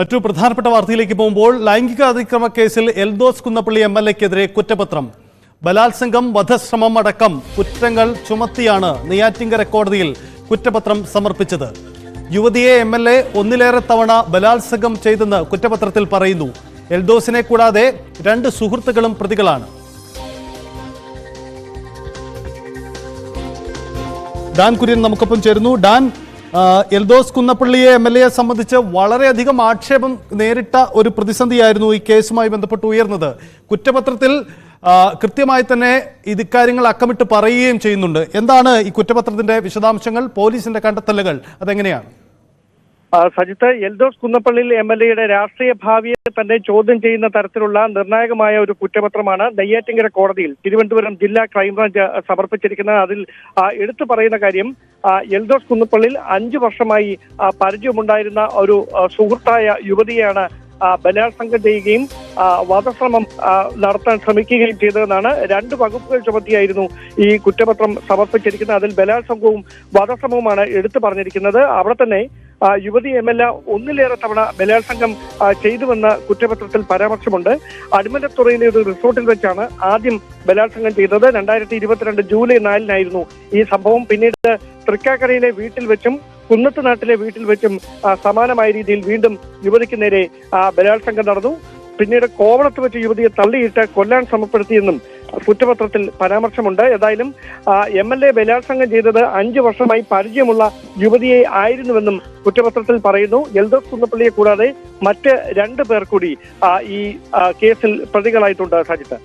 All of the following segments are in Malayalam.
മറ്റു പ്രധാനപ്പെട്ട വാർത്തയിലേക്ക് പോകുമ്പോൾ ലൈംഗിക അതിക്രമ കേസിൽ എൽദോസ് കുന്നപ്പള്ളി എം എൽ എക്കെതിരെ കുറ്റപത്രം. ബലാത്സംഗം വധശ്രമം അടക്കം കുറ്റങ്ങൾ ചുമത്തിയാണ് നെയ്യാറ്റിങ്കര കോടതിയിൽ കുറ്റപത്രം സമർപ്പിച്ചത്. യുവതിയെ എം എൽ എ ഒന്നിലേറെ തവണ ബലാത്സംഗം ചെയ്തെന്ന് കുറ്റപത്രത്തിൽ പറയുന്നു. എൽദോസിനെ കൂടാതെ രണ്ട് സുഹൃത്തുക്കളും പ്രതികളാണ്. ഡാൻ കുര്യൻ നമുക്കൊപ്പം ചേരുന്നു. ഡാൻ എൽദോസ് കുന്നപ്പള്ളിയെ എം എൽ എയെ സംബന്ധിച്ച് വളരെയധികം ആക്ഷേപം നേരിട്ട ഒരു പ്രതിസന്ധിയായിരുന്നു ഈ കേസുമായി ബന്ധപ്പെട്ട് ഉയർന്നത്. കുറ്റപത്രത്തിൽ കൃത്യമായി തന്നെ ഇക്കാര്യങ്ങൾ അക്കമിട്ട് പറയുകയും ചെയ്യുന്നുണ്ട്. എന്താണ് ഈ കുറ്റപത്രത്തിന്റെ വിശദാംശങ്ങൾ പോലീസിന്റെ കണ്ടെത്തലുകൾ അതെങ്ങനെയാണ്? സജിത്ത് എൽദോസ് കുന്നപ്പള്ളിയിൽ എം എൽ എയുടെ രാഷ്ട്രീയ ഭാവിയെ തന്നെ ചോദ്യം ചെയ്യുന്ന തരത്തിലുള്ള നിർണായകമായ ഒരു കുറ്റപത്രമാണ് നെയ്യാറ്റിങ്കര കോടതിയിൽ തിരുവനന്തപുരം ജില്ലാ ക്രൈംബ്രാഞ്ച് സമർപ്പിച്ചിരിക്കുന്നത്. അതിൽ എടുത്തു പറയുന്ന കാര്യം എൽദോസ് കുന്നപ്പള്ളിയിൽ അഞ്ചു വർഷമായി പരിചയമുണ്ടായിരുന്ന ഒരു സുഹൃത്തായ യുവതിയാണ് ബലാത്സംഗം ചെയ്യുകയും വധശ്രമം നടത്താൻ ശ്രമിക്കുകയും ചെയ്തതെന്നാണ് രണ്ട് വകുപ്പുകൾ ചുമത്തിയായിരുന്നു ഈ കുറ്റപത്രം സമർപ്പിച്ചിരിക്കുന്നത്. അതിൽ ബലാത്സംഗവും വധശ്രമവുമാണ് എടുത്തു പറഞ്ഞിരിക്കുന്നത്. അവിടെ തന്നെ യുവതി എം എൽ എ ഒന്നിലേറെ തവണ ബലാത്സംഗം ചെയ്തുവെന്ന കുറ്റപത്രത്തിൽ പരാമർശമുണ്ട്. അടിമലത്തുറയിലെ ഒരു റിസോർട്ടിൽ വെച്ചാണ് ആദ്യം ബലാത്സംഗം ചെയ്തത്. രണ്ടായിരത്തി ഇരുപത്തിരണ്ട് ജൂലൈ നാലിനായിരുന്നു ഈ സംഭവം. പിന്നീട് തൃക്കാക്കരയിലെ വീട്ടിൽ വെച്ചും കുന്നത്ത് നാട്ടിലെ വീട്ടിൽ വെച്ചും സമാനമായ രീതിയിൽ വീണ്ടും യുവതിക്ക് നേരെ ബലാത്സംഗം നടന്നു. പിന്നീട് കോവളത്ത് വെച്ച് യുവതിയെ തള്ളിയിട്ട് കൊല്ലാൻ ശ്രമപ്പെടുത്തിയെന്നും കുറ്റപത്രത്തിൽ പരാമർശമുണ്ട്. ഏതായാലും എം എൽ എ ബലാത്സംഗം ചെയ്തത് അഞ്ചു വർഷമായി പരിചയമുള്ള യുവതിയെ ആയിരുന്നുവെന്നും കുറ്റപത്രത്തിൽ പറയുന്നു. എൽദോസ് കുന്നപ്പള്ളിയെ കൂടാതെ മറ്റ് രണ്ട് പേർ കൂടി ഈ കേസിൽ പ്രതികളായിട്ടുണ്ട് സജിത്ത്.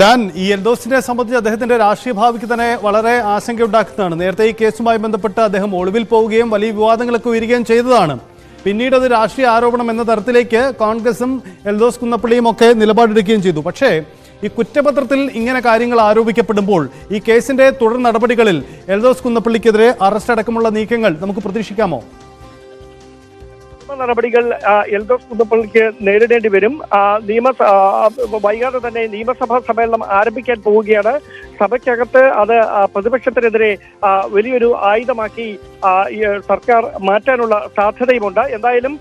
ഡാൻ ഈ എൽദോസിനെ സംബന്ധിച്ച് അദ്ദേഹത്തിന്റെ രാഷ്ട്രീയ ഭാവിക്ക് തന്നെ വളരെ ആശങ്കയുണ്ടാക്കുന്നതാണ്. നേരത്തെ ഈ കേസുമായി ബന്ധപ്പെട്ട് അദ്ദേഹം ഒളിവിൽ പോവുകയും വലിയ വിവാദങ്ങളൊക്കെ ഉയരുകയും ചെയ്തതാണ്. പിന്നീട് അത് രാഷ്ട്രീയ ആരോപണം എന്ന തരത്തിലേക്ക് കോൺഗ്രസും എൽദോസ് കുന്നപ്പള്ളിയും ഒക്കെ നിലപാടെടുക്കുകയും ചെയ്തു. പക്ഷേ ഈ കുറ്റപത്രത്തിൽ ഇങ്ങനെ കാര്യങ്ങൾ ആരോപിക്കപ്പെടുമ്പോൾ ഈ കേസിന്റെ തുടർ നടപടികളിൽ എൽദോസ് കുന്നപ്പള്ളിക്കെതിരെ അറസ്റ്റ് അടക്കമുള്ള നീക്കങ്ങൾ നമുക്ക് പ്രതീക്ഷിക്കാമോ? നടപടികൾ എൽദോസ് കുന്നപ്പള്ളിക്ക് നേരിടേണ്ടി വരും. നിയമ വൈകാതെ തന്നെ നിയമസഭാ സമ്മേളനം ആരംഭിക്കാൻ പോവുകയാണ്. സഭയ്ക്കകത്ത് അത് പ്രതിപക്ഷത്തിനെതിരെ വലിയൊരു ആയുധമാക്കി സർക്കാർ മാറ്റാനുള്ള സാധ്യതയുമുണ്ട്. എന്തായാലും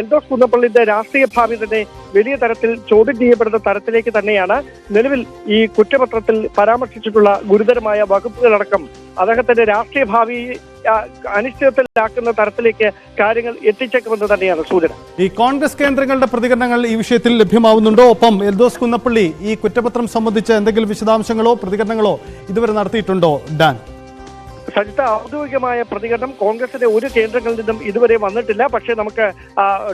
എൽദോസ് കുന്നപ്പള്ളിന്റെ രാഷ്ട്രീയ ഭാവി തന്നെ വലിയ തരത്തിൽ ചോദ്യം ചെയ്യപ്പെടുന്ന തരത്തിലേക്ക് തന്നെയാണ് നിലവിൽ ഈ കുറ്റപത്രത്തിൽ പരാമർശിച്ചിട്ടുള്ള ഗുരുതരമായ വകുപ്പുകളടക്കം അദ്ദേഹത്തിന്റെ രാഷ്ട്രീയ ഭാവി അനിശ്ചിതത്തിലാക്കുന്ന തരത്തിലേക്ക് കാര്യങ്ങൾ എത്തിച്ചേക്കുമെന്ന് തന്നെയാണ് സൂചന. ഈ കോൺഗ്രസ് കേന്ദ്രങ്ങളുടെ പ്രതികരണങ്ങൾ ഈ വിഷയത്തിൽ ലഭ്യമാവുന്നുണ്ടോ? ഒപ്പം എൽദോസ് കുന്നപ്പള്ളി ഈ കുറ്റപത്രം സംബന്ധിച്ച് എന്തെങ്കിലും വിശദാംശങ്ങളോ പ്രതികരണങ്ങളോ ഇതുവരെ നടത്തിയിട്ടുണ്ടോ ഡാൻ? സജിത്ത ഔദ്യോഗികമായ പ്രതികരണം കോൺഗ്രസിന്റെ ഒരു കേന്ദ്രങ്ങളിൽ നിന്നും ഇതുവരെ വന്നിട്ടില്ല. പക്ഷേ നമുക്ക്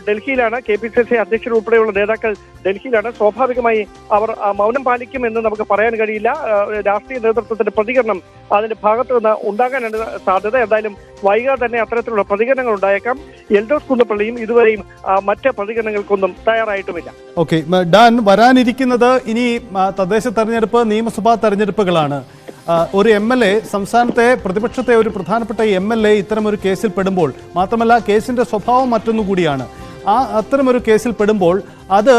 ഡൽഹിയിലാണ് കെ പി സി സി അധ്യക്ഷൻ ഉൾപ്പെടെയുള്ള നേതാക്കൾ ഡൽഹിയിലാണ്. സ്വാഭാവികമായി അവർ മൗനം പാലിക്കും എന്ന് നമുക്ക് പറയാൻ കഴിയില്ല. രാഷ്ട്രീയ നേതൃത്വത്തിന്റെ പ്രതികരണം അതിന്റെ ഭാഗത്തു നിന്ന് ഉണ്ടാകാനാണ് സാധ്യത. എന്തായാലും വൈകാതെ തന്നെ അത്തരത്തിലുള്ള പ്രതികരണങ്ങൾ ഉണ്ടായേക്കാം. എൽഡോസ് കുന്നപ്പള്ളിയും ഇതുവരെയും മറ്റ് പ്രതികരണങ്ങൾക്കൊന്നും തയ്യാറായിട്ടുമില്ല. ഓക്കെ ഡാൻ വരാനിരിക്കുന്നത് ഇനി തദ്ദേശ തെരഞ്ഞെടുപ്പ് നിയമസഭാ തെരഞ്ഞെടുപ്പുകളാണ്. ഒരു എം എൽ എ സംസ്ഥാനത്തെ പ്രതിപക്ഷത്തെ ഒരു പ്രധാനപ്പെട്ട എം എൽ എ ഇത്തരം ഒരു കേസിൽ പെടുമ്പോൾ മാത്രമല്ല കേസിന്റെ സ്വഭാവം മറ്റൊന്നുകൂടിയാണ് ആ അത്തരമൊരു കേസിൽ പെടുമ്പോൾ അത്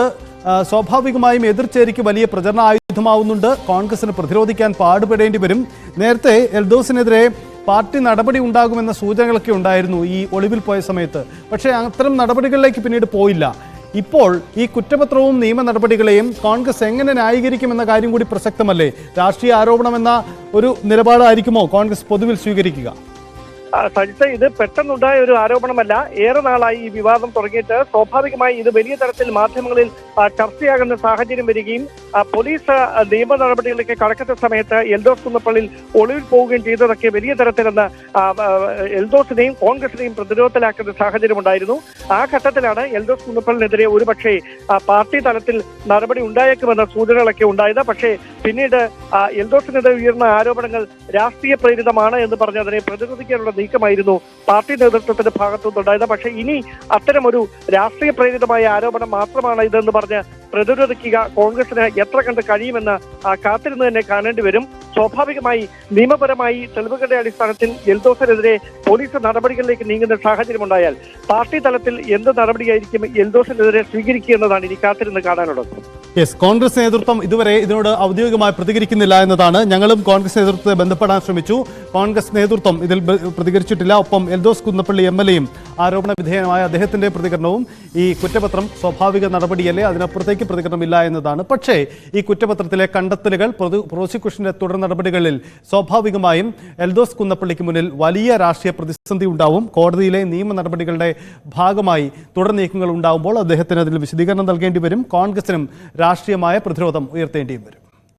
സ്വാഭാവികമായും എതിർച്ചേരിക്ക് വലിയ പ്രചരണ ആയുധമാവുന്നുണ്ട്. കോൺഗ്രസിന് പ്രതിരോധിക്കാൻ പാടുപെടേണ്ടി വരും. നേരത്തെ എൽദോസിനെതിരെ പാർട്ടി നടപടി ഉണ്ടാകുമെന്ന സൂചനകളൊക്കെ ഉണ്ടായിരുന്നു ഈ ഒളിവിൽ പോയ സമയത്ത്. പക്ഷേ അത്തരം നടപടികളിലേക്ക് പിന്നീട് പോയില്ല. ഇപ്പോൾ ഈ കുറ്റപത്രവും നിയമ നടപടികളെയും കോൺഗ്രസ് എങ്ങനെ ന്യായീകരിക്കുമെന്ന കാര്യം കൂടി പ്രസക്തമല്ലേ? രാഷ്ട്രീയ ആരോപണമെന്ന ഒരു നിലപാടായിരിക്കുമോ കോൺഗ്രസ് പൊതുവിൽ സ്വീകരിക്കുക? സജിത്ത് ഇത് പെട്ടെന്നുണ്ടായ ഒരു ആരോപണമല്ല. ഏറെ നാളായി ഈ വിവാദം തുടങ്ങിയിട്ട് സ്വാഭാവികമായി ഇത് വലിയ തരത്തിൽ മാധ്യമങ്ങളിൽ ചർച്ചയാകുന്ന സാഹചര്യം വരികയും പോലീസ് നിയമ നടപടികളിലേക്ക് കടക്കുന്ന സമയത്ത് എൽദോസ് കുന്നപ്പള്ളിൽ ഒളിവിൽ പോവുകയും ചെയ്തതൊക്കെ വലിയ തരത്തിലെന്ന് എൽദോസിനെയും കോൺഗ്രസിനെയും പ്രതിരോധത്തിലാക്കുന്ന സാഹചര്യം ഉണ്ടായിരുന്നു. ആ ഘട്ടത്തിലാണ് എൽദോസ് കുന്നപ്പള്ളിനെതിരെ ഒരുപക്ഷെ പാർട്ടി തലത്തിൽ നടപടി ഉണ്ടായേക്കുമെന്ന സൂചനകളൊക്കെ ഉണ്ടായത്. പക്ഷേ പിന്നീട് എൽദോസിനെതിരെ ഉയർന്ന ആരോപണങ്ങൾ രാഷ്ട്രീയ പ്രേരിതമാണ് എന്ന് പറഞ്ഞ് അതിനെ പ്രതിരോധിക്കാനുള്ള നീക്കമായിരുന്നു. പാർട്ടി നേതൃത്വത്തിന്റെ ഭാഗത്തുനിന്നുണ്ടായത്. പക്ഷേ ഇനി അത്തരമൊരു രാഷ്ട്രീയ പ്രേരിതമായ ആരോപണം മാത്രമാണ് ഇതെന്ന് പറഞ്ഞ് പ്രതിരോധിക്കുക കോൺഗ്രസിന് എത്ര കണ്ട് കഴിയുമെന്ന് കാത്തിരുന്ന് തന്നെ കാണേണ്ടി വരും. സ്വാഭാവികമായി നിയമപരമായി തെളിവുകളുടെ അടിസ്ഥാനത്തിൽ എൽദോസിനെതിരെ പോലീസ് നടപടികളിലേക്ക് നീങ്ങുന്ന സാഹചര്യമുണ്ടായാൽ പാർട്ടി തലത്തിൽ എന്ത് നടപടിയായിരിക്കും എൽദോസിനെതിരെ സ്വീകരിക്കുക എന്നതാണ് ഇനി കാത്തിരുന്ന് കാണാനുള്ളത്. യെസ് കോൺഗ്രസ് നേതൃത്വം ഇതുവരെ ഇതിനോട് ഔദ്യോഗികമായി പ്രതികരിക്കുന്നില്ല എന്നതാണ്. ഞങ്ങളും കോൺഗ്രസ് നേതൃത്വത്തെ ബന്ധപ്പെടാൻ ശ്രമിച്ചു. കോൺഗ്രസ് നേതൃത്വം ഇതിൽ പ്രതികരിച്ചിട്ടില്ല. ഒപ്പം എൽദോസ് കുന്നപ്പള്ളി എം എൽ എയും ആരോപണ വിധേയമായ അദ്ദേഹത്തിന്റെ പ്രതികരണവും ഈ കുറ്റപത്രം സ്വാഭാവിക നടപടിയല്ലേ? അതിനപ്പുറത്തേക്ക് പ്രതികരണമില്ല എന്നതാണ്. പക്ഷേ ഈ കുറ്റപത്രത്തിലെ കണ്ടെത്തലുകൾ പ്രോസിക്യൂഷന്റെ തുടർ നടപടികളിൽ സ്വാഭാവികമായും എൽദോസ് കുന്നപ്പള്ളിക്ക് മുന്നിൽ വലിയ രാഷ്ട്രീയ പ്രതിസന്ധി ഉണ്ടാവും. കോടതിയിലെ നിയമ നടപടികളുടെ ഭാഗമായി തുടർ നീക്കങ്ങൾ ഉണ്ടാവുമ്പോൾ അദ്ദേഹത്തിന് അതിൽ വിശദീകരണം നൽകേണ്ടി വരും. കോൺഗ്രസിനും രാഷ്ട്രീയമായ പ്രതിരോധം ഉയർത്തേണ്ടിയും വരും.